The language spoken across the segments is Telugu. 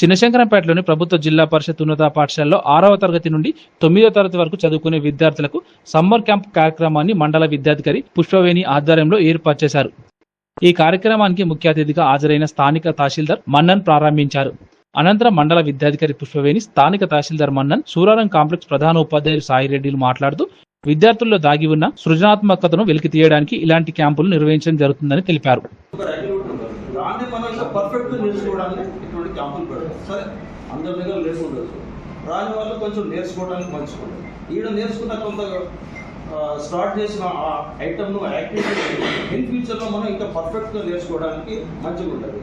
చిన్నశంకరంపేటలోని ప్రభుత్వ జిల్లా పరిషత్ ఉన్నత పాఠశాలలో ఆరవ తరగతి నుండి తొమ్మిదో తరగతి వరకు చదువుకునే విద్యార్థులకు సమ్మర్ క్యాంప్ కార్యక్రమాన్ని మండల విద్యాధికారి పుష్పవేణి ఆధ్వర్యంలో ఏర్పాటు చేశారు. ఈ కార్యక్రమానికి ముఖ్య అతిథిగా హాజరైన స్థానిక తహసీల్దార్ మన్నన్ ప్రారంభించారు. అనంతరం మండల విద్యాధికారి పుష్పవేణి స్థానిక తహసీల్దార్ మన్నన్ సూరారం కాంప్లెక్స్ ప్రధాన ఉపాధ్యాయులు సాయిరెడ్డిలు మాట్లాడుతూ విద్యార్థుల్లో దాగి ఉన్న సృజనాత్మకతను వెలికి తీయడానికి ఇలాంటి క్యాంపులు నిర్వహించడం జరుగుతుందని తెలిపారు. ఒక పర్ఫెక్ట్ నేర్చుకోవడానికి ఇటువంటి క్యాంపులు పెడతారు సరే అందరి దగ్గర నేర్చుకుండొచ్చు రాని వాళ్ళు కొంచెం నేర్చుకోవడానికి మంచిగా ఈడ నేర్చుకున్న కొంత స్టార్ట్ చేసిన ఆ ఐటమ్ను యాక్టివిటీ ఇన్ ఫ్యూచర్లో మనం ఇంకా పర్ఫెక్ట్గా నేర్చుకోవడానికి మంచిగా ఉంటుంది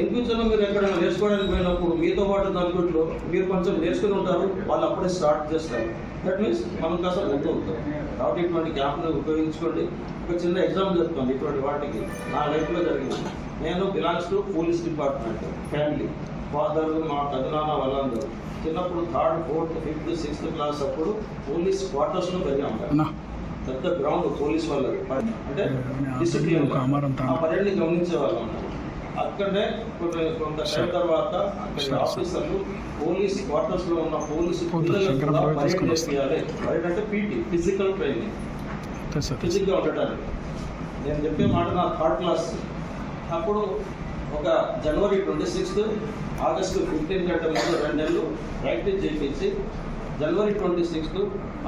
ఇన్ ఫ్యూచర్లో మీరు ఎక్కడైనా నేర్చుకోవడానికి పోయినప్పుడు మీతో పాటు నలుగురిలో మీరు కొంచెం నేర్చుకుని ఉంటారు వాళ్ళు అప్పుడే స్టార్ట్ చేస్తారు. దట్ మీన్స్ మనం కాస్త ముందు ఉంటాం. కాబట్టి ఇటువంటి క్యాంప్ను ఉపయోగించుకోండి. ఒక చిన్న ఎగ్జాంపుల్ చెప్తాను ఇటువంటి వాటికి. నా లైఫ్లో జరిగింది. నేను belongs to police department family father మా పెదనాన్న వాళ్ళందరూ. చిన్నప్పుడు third fourth fifth sixth class అప్పుడు పోలీస్ క్వార్టర్స్లో పెరిగాం పెద్ద గ్రౌండ్ పోలీస్ వాళ్ళది. అంటే డిసిప్లిన్ ఆ పర్యటన గమనించే వాళ్ళం. అక్కడే కొన్ని కొంత టైం తర్వాత అక్కడ ఆఫీసర్లు పోలీస్ క్వార్టర్స్లో ఉన్న పోలీసు పర్యటన చేయాలి పర్యటన అంటే పీటీ ఫిజికల్ ట్రైనింగ్ ఫిజిక్గా ఉండటానికి. నేను చెప్పే మాట నా థర్డ్ క్లాస్ అప్పుడు ఒక January twenty sixth August fifteen గంట ముందు రెండు నెలలు ప్రాక్టీస్ చేయించి జనవరి ట్వంటీ సిక్స్త్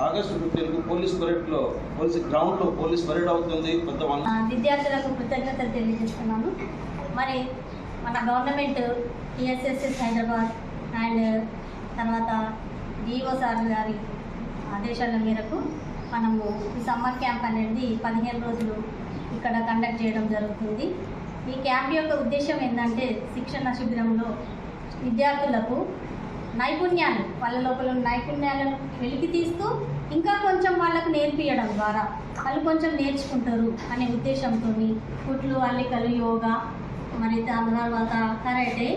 ఆగస్టు ఫిఫ్టీన్కు పోలీస్ పరేడ్లో పోలీస్ గ్రౌండ్లో పోలీస్ పరేడ్ అవుతుంది. పెద్ద విద్యార్థులకు కృతజ్ఞతలు తెలియజేస్తున్నాను మరి మన గవర్నమెంట్ టీఎస్ఎస్ఎస్ హైదరాబాద్ అండ్ తర్వాత డిఓ సార్ గారి ఆదేశాల మేరకు మనము ఈ సమ్మర్ క్యాంప్ అనేది పదిహేను రోజులు ఇక్కడ కండక్ట్ చేయడం జరుగుతుంది. ఈ క్యాంప్ యొక్క ఉద్దేశం ఏంటంటే శిక్షణ శిబిరంలో విద్యార్థులకు నైపుణ్యాలు వాళ్ళ లోపల నైపుణ్యాలను వెలికి తీస్తూ ఇంకా కొంచెం వాళ్ళకు నేర్పియడం ద్వారా వాళ్ళు కొంచెం నేర్చుకుంటారు అనే ఉద్దేశంతో కుట్లు అల్లికలు యోగా మరి దాని తర్వాత కరాటే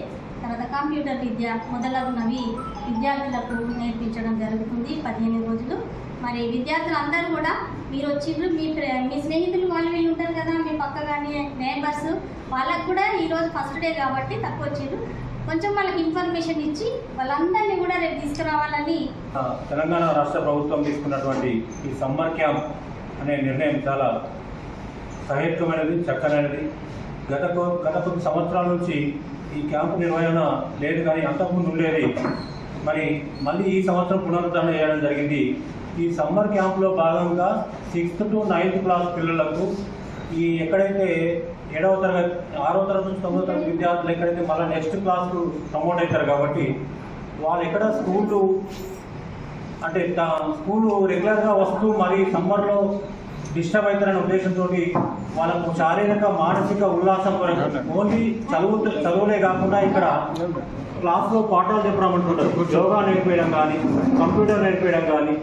తర్వాత కంప్యూటర్ విద్య మొదలగునవి విద్యార్థులకు నేర్పించడం జరుగుతుంది. పదిహేను రోజులు మరి విద్యార్థులు అందరూ కూడా మీరు వచ్చిండ్రు మీ మీ స్నేహితులు వాళ్ళు వీళ్ళు ఉంటారు కదా మీ పక్క కానీ నేబర్స్ వాళ్ళకు కూడా ఈరోజు ఫస్ట్ డే కాబట్టి తక్కువ వచ్చిండ్రు. కొంచెం వాళ్ళకి ఇన్ఫర్మేషన్ ఇచ్చి వాళ్ళందరినీ కూడా రేపు తీసుకురావాలని తెలంగాణ రాష్ట్ర ప్రభుత్వం తీసుకున్నటువంటి ఈ సమ్మర్ క్యాంప్ అనే నిర్ణయం చాలా సహేతుకమైనది చక్కనైనది. గత గత కొన్ని సంవత్సరాల నుంచి ఈ క్యాంపు నిర్వహణ లేదు కానీ అంతకుముందు ఉండేది. మరి మళ్ళీ ఈ సంవత్సరం పునరుద్ధరణ చేయడం జరిగింది. ఈ సమ్మర్ క్యాంప్లో భాగంగా సిక్స్త్ టు నైన్త్ క్లాస్ పిల్లలకు ఈ ఎక్కడైతే ఏడవ తరగతి ఆరో తరగతి నుంచి తొమ్మిదో తరగతి విద్యార్థులు ఎక్కడైతే మళ్ళీ నెక్స్ట్ క్లాస్కు ప్రమోట్ అవుతారు కాబట్టి వాళ్ళు ఎక్కడ స్కూళ్ళు అంటే స్కూలు రెగ్యులర్గా వస్తూ మరి సమ్మర్లో డిస్టర్బ్ అవుతారనే ఉద్దేశంతో వాళ్ళకు శారీరక మానసిక ఉల్లాసం కొరకు ఓన్లీ చదువు చదువులే కాకుండా ఇక్కడ క్లాస్లో పాఠాలు చెప్పడం యోగా నేర్పించడం కానీ కంప్యూటర్ నేర్పించడం కానీ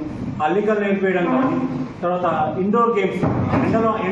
అల్లికలు నేర్పించడం కానీ తర్వాత ఇండోర్ గేమ్స్ ఎండలో